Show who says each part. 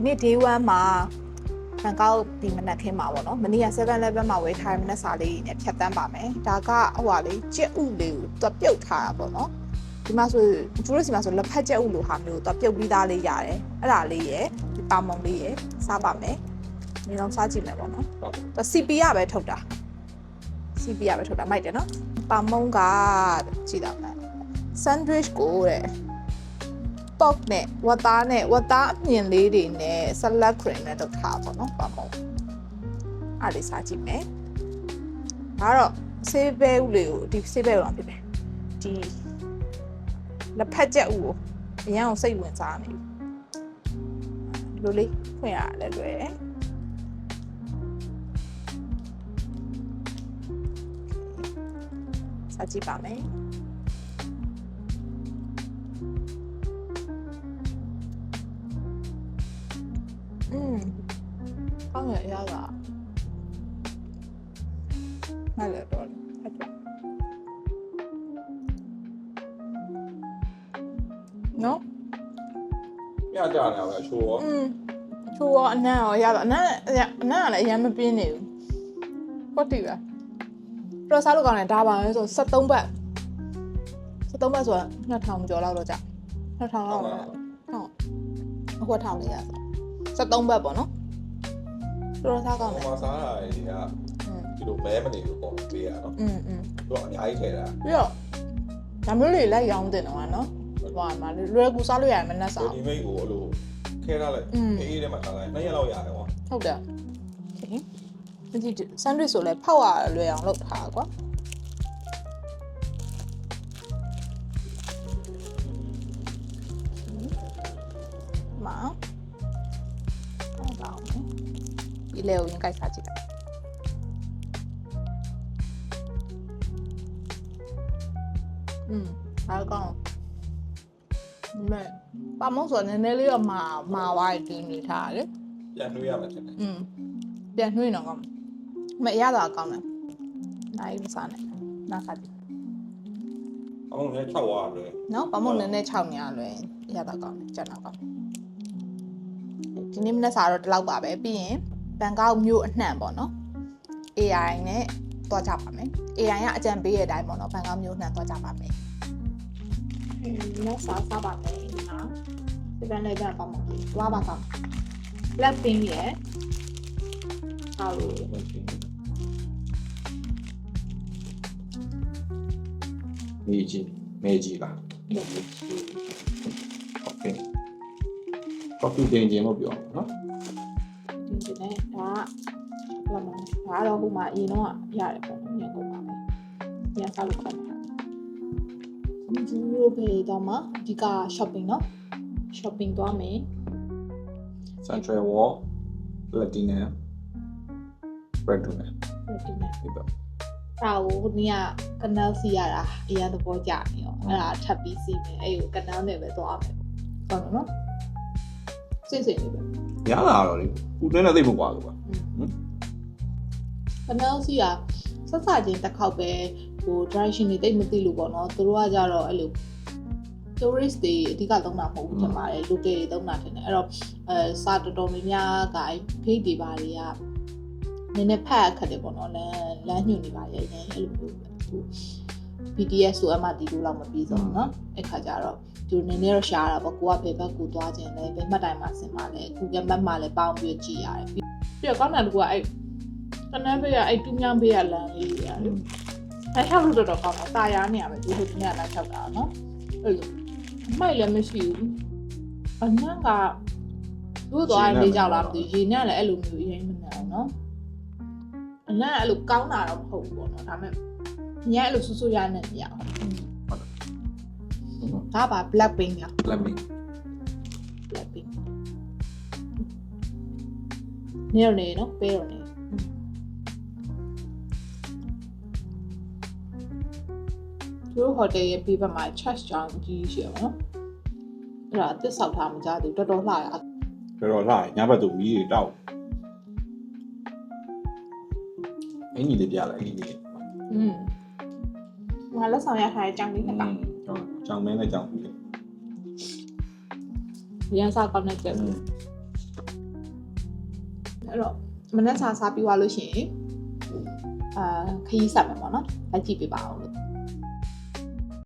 Speaker 1: ဒီနေ့ day 1မှာဘန်ကောက်ဒီမနက်ခင်းမှာပေါ့နော်မနေ့က7 level မှာဝယ်ထားတဲ့မနက်စာလေးနဲ့ဖြတ်တန်းပါမယ်ဒါကဟိုဟာလေးကြက်ဥလေးကိုသူပြုတ်ထားတာပေါ့နော်ဒီမှာဆိုကျိုးရစီမှာဆိုလက်ဖက်ကြက်ဥလိုဟာမျိုးသူပြုတ်ပြီးသားလေးရတယ်အဲ့ဒါလေးရယ်ဒီပါမုံလေးရယ်စားပါမယ်ဒီတော့စားကြည့်မယ်ပေါ့နော်သူ CP ရပဲထုတ်တာ CP ရပဲထုတ်တာမိုက်တယ်နော်ပါမုံကကြည့်တော့မယ် sandwich ကိုတဲ့ pork နဲ့ဝတ်သားနဲ့ဝတ်သားအမြင်လေးတွေနဲ့ salad cream နဲ့လုပ်ထားပါတော့ပါမုံအားလေးစားကြည့်မယ်ဒါကတော့ဆေးပဲဥလေးကိုဒီဆေးပဲဥတော့ဖြစ်တယ်ဒီလက်ဖက်ချက်ဥကိုအရင်အောင်စိတ်ဝင်စားနေပြီလိုလေးဖွင့်ရတယ်လွယ်တယ်စားကြည့်ပါမယ် อืมကောင်းရရတာမှလည်းတော့ဟုတ်တယ်နော်
Speaker 2: ညကြနေတာပဲချိုးရော
Speaker 1: อืมချိုးရောအနံ့ရောရတာအနံ့အနံ့ကလည်းအရင်မပြင်းနေဘူးဟုတ်တယ်ပဲတော့စားလို့ကောင်းတယ်ဒါပါလဲဆို73ဘတ်73ဘတ်ဆိုတာ2000ကျော်လောက်တော့ကြာ2000လောက်တော့ဟုတ်အခုထောင်လေးရဆို 73ဘတ်ပေါ့နော်တော်စားကောင်းတယ်
Speaker 2: ဟိုမှာစားတာတွေက
Speaker 1: อืม
Speaker 2: ဒီလိုမဲမနေဘူးပေါ့ပေးရနော်
Speaker 1: อืมอืม
Speaker 2: သူကအများကြီးထည့်တာ
Speaker 1: ပြီးတော့ဒါမျိုးလေးလိုက်ရောင်းတင်တော့ကနော်ဟိုမှာလွယ်ကူစားလို့ရတယ်မနှက်
Speaker 2: ဒီ
Speaker 1: စား
Speaker 2: ဒီမိတ်ကိုအဲ့လိုခဲထားလိုက်
Speaker 1: อืม
Speaker 2: အေးအေးထဲမှာထားလိုက်နှစ်ရက်လောက်ရတယ်ကွာ
Speaker 1: ဟုတ်တယ်โอเคဒီဆန်ဒွစ်ဆိုလဲဖောက်ရလွယ်အောင်လုပ်ထားကွာမာဟု ဒီလေကိုရင်ကြိုက်စားကြည့်လိုက်อืมအားကောင်းမဲပါမုံဆိုတော့နည်းနည်းလေးတော့မာမာသွားတယ်ဒီနေထားတယ်
Speaker 2: ပြန်နှွေးရမှာဖြစ်တယ်
Speaker 1: อืมပြန်နှွှေးတော့ကောင်းမရတာကောင်းတယ်နိုင်မစားနဲ့နားခါကြည့်
Speaker 2: အောင်လည်း6ဝါတယ်
Speaker 1: နော်ဘာမို့နည်းနည်း6ညာလွယ်ရတာကောင်းတယ်ကျန်တော့ကောင်းတယ်ဒီနေ့မနေ့စားတော့ဒီလောက်ပါပဲပြီးရင် ဘန်ကောက်မြို့အနှံ့ပေါ့နော် AI နဲ့သွားကြပါမယ် AI ကအကြံပေးတဲ့အတိုင်းပေါ့နော်ဘန်ကောက်မြို့နှံ့သွားကြပါမယ်လက်စားစားပါမယ်ဟာဒီဘန်လေးကြပါမယ်သွားပါကောက် Blackpink ရဲ့ဟာလို့
Speaker 2: မေဂျီမေ
Speaker 1: ဂျီပါ
Speaker 2: ဟုတ်ကဲ့ copy တင်ခြင်းမပြောနော်
Speaker 1: နဲ့ဒါကလာမဒါတော့ဟိုမှာအရင်တော့ရတယ်ပေါ့နော်ညကုန်ပါမယ်ညစားလို့ခေါ်မှာဒီလိုပဲတော့မှအဓိက shopping เนาะ shopping သွားမယ်
Speaker 2: Central Wall Platinum Red Tuna
Speaker 1: ဒီနေ့
Speaker 2: ဒီတော့
Speaker 1: ဒါကိုနေ့ကကနယ်စီရတာအရင်သဘောကျနေရောအဲ့ဒါထပ်ပြီးစီးမယ်အဲ့ကိုကနယ်နဲ့ပဲသွားမယ်ပေါ့ဟုတ်နော်စိတ်စိတ်လေးပဲ
Speaker 2: ရလာတော့လေပူတွင်းနဲ့သိပ်မကွာဘူးပါ
Speaker 1: ကနယ်စီကဆက်စချင်းတစ်ခေါက်ပဲဟို direction တွေတိတ်မသိလို့ပေါ့နော်သူတို့ကကြတော့အဲ့လို tourist တွေအဓိကသုံးတာမဟုတ်ဘူးထင်ပါတယ် local တွေသုံးတာထင်တယ်အဲ့တော့အဲစာတော်တော်များများကအဲ့ page တွေပါတွေကနည်းနည်းဖတ်ခက်တယ်ပေါ့နော်လမ်းလမ်းညွှန်နေပါရဲ့အဲ့လိုမျိုးဟို BTS ဆိုအမှဒီလိုလောက်မပြီးဆုံးเนาะအဲ့ခါကျတော့သူနည်းနည်းတော့ရှားတာပေါ့ကိုကဘယ်ဘက်ကိုသွားခြင်းလဲဘယ်မှတ်တိုင်မှာဆင်မှာလဲ Google Map မှာလည်းပေါင်းပြီးကြည့်ရတယ်ပြီးတော့ကောင်းတယ်တကူကအဲ့တနန်းဘေးကအဲ့တူးမြောင်းဘေးကလမ်းလေးတွေရတယ်အဲ့ထောက်လို့တော့တော့ကောင်းတယ်တာယာနေရမယ်ဒီဟိုဒီနေ့ကလည်းထောက်တာเนาะအဲ့လိုအမိုက်လည်းမရှိဘူးအနံ့ကတို့သွားနေကြလားမသိရေနဲ့လည်းအဲ့လိုမျိုးရင်းမနေအောင်เนาะအနံ့အဲ့လိုကောင်းတာတော့မဟုတ်ဘူးပေါ့နော်ဒါပေမဲ့ ညအဲ့လိုဆူဆူရနေမရအောင်ဒါပါ black pink လား
Speaker 2: Let me
Speaker 1: black pink နေရောနေနော်ပေးရောနေသူတို့ဟိုတယ်ရဲ့ဘေးဘက်မှာ church ကြောင်းကြီးရှိရပါတော့အဲ့ဒါအသစ်ဆောက်ထားမှကြားသူတော်တော်လှရ
Speaker 2: တော်တော်လှညဘက်သူမီးတွေတောက်အင်းကြီးလေးပြလိုက်အင်းကြီးလေး
Speaker 1: อืม ငါလက်ဆောင်ရထားတဲ့ကြောင်လေးနှစ်ကောင်
Speaker 2: ဟုတ်ကြောင်မဲနဲ့ကြောင်လေး
Speaker 1: ရန်စားကောင်းတဲ့ကြက်အဲ့တော့မနက်စာစားပြီးွားလို့ရှိရင်အာခရီးစားမယ်ပေါ့နော်လက်ကြည့်ပြပါဦးလို့